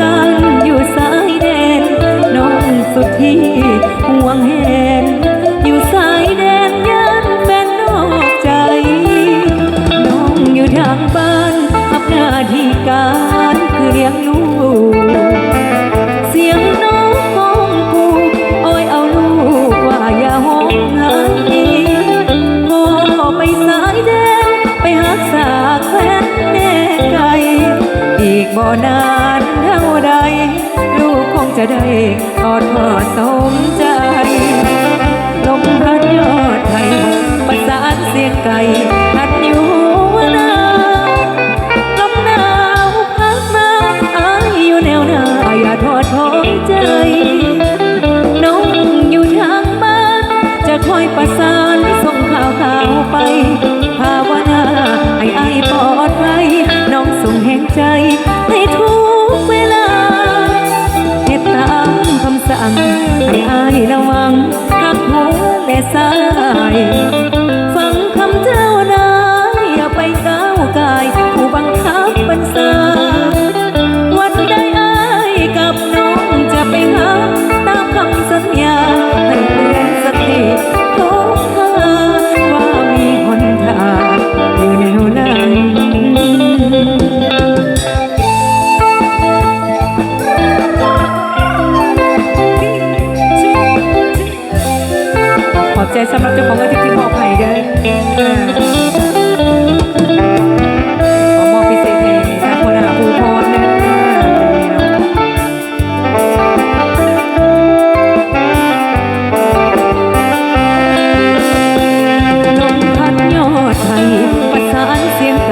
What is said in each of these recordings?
การอยู่สายแดนน้องสุดที่ห่วงแหนอยู่สายแดนย่านแฟนนอกใจ น้องอยู่ทางบ้านทับหน้าที่การคือเลี้ยงลูกเสียงน้องของกูอ้อยเอาลูกว่าอย่าห้องหายพ่ไปสายแดนไปหักษาแคว้นแม่ไก่อีกบ่นาน จะได้ทอดทอดสมใจลมพัดยอดไทยประสานเสียงไก่พัดอยู่วนาลมหนาวพัดมาอายอยู่แนวหน้าอย่าทอดท้องใจ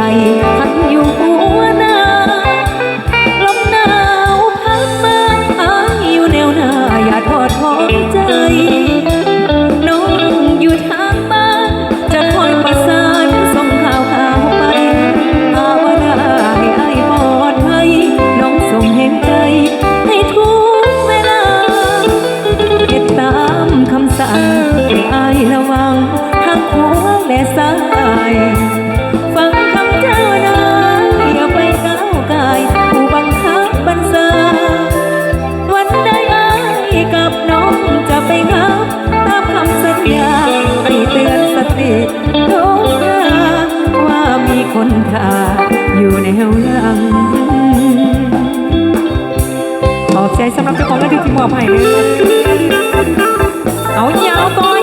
เค่าอยู่ในแนวหลังขอบใจสำหรับเจ้าของและที่มอบให้เลยเอายาวต่อ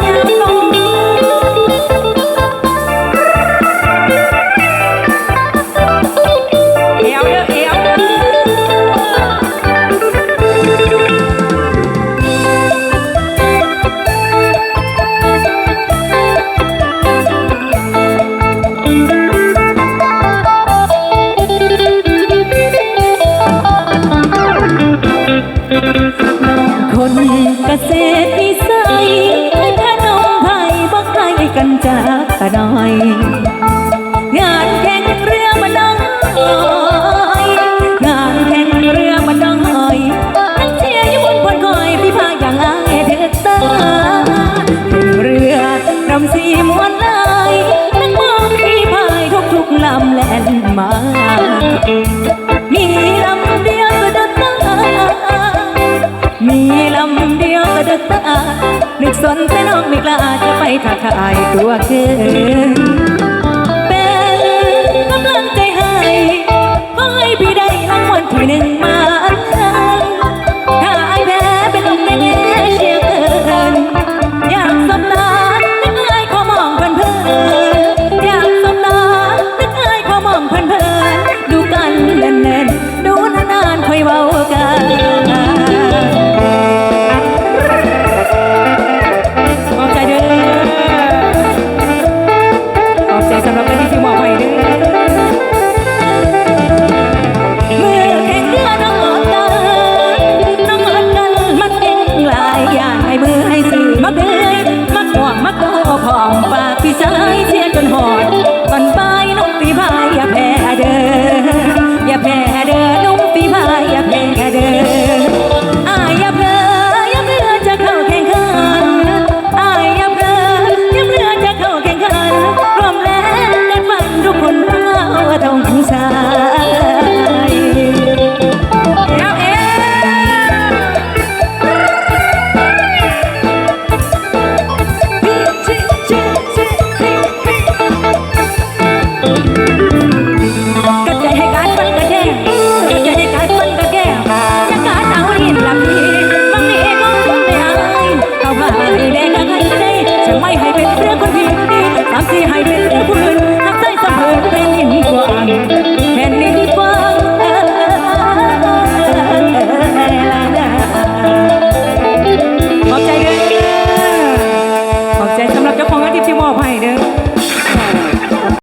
เกษตรวิสัยพนมไพรบอกใครกันจากตะนอย งานแข่งเรือมาดองหอยงานแข่งเรือมาดองหอยนักเชียร์อยู่บนพนคอยพี่พาอย่างอายเถิดตาเรือรำสีมวนลายนักมองพี่พายทุกทุกลำแล่นมามีลำเดียวก็เดินตามีลำ ดียวก็เดินตานึกสนแต่น้องไม่กล้าจะไปทักทายตัวเกิน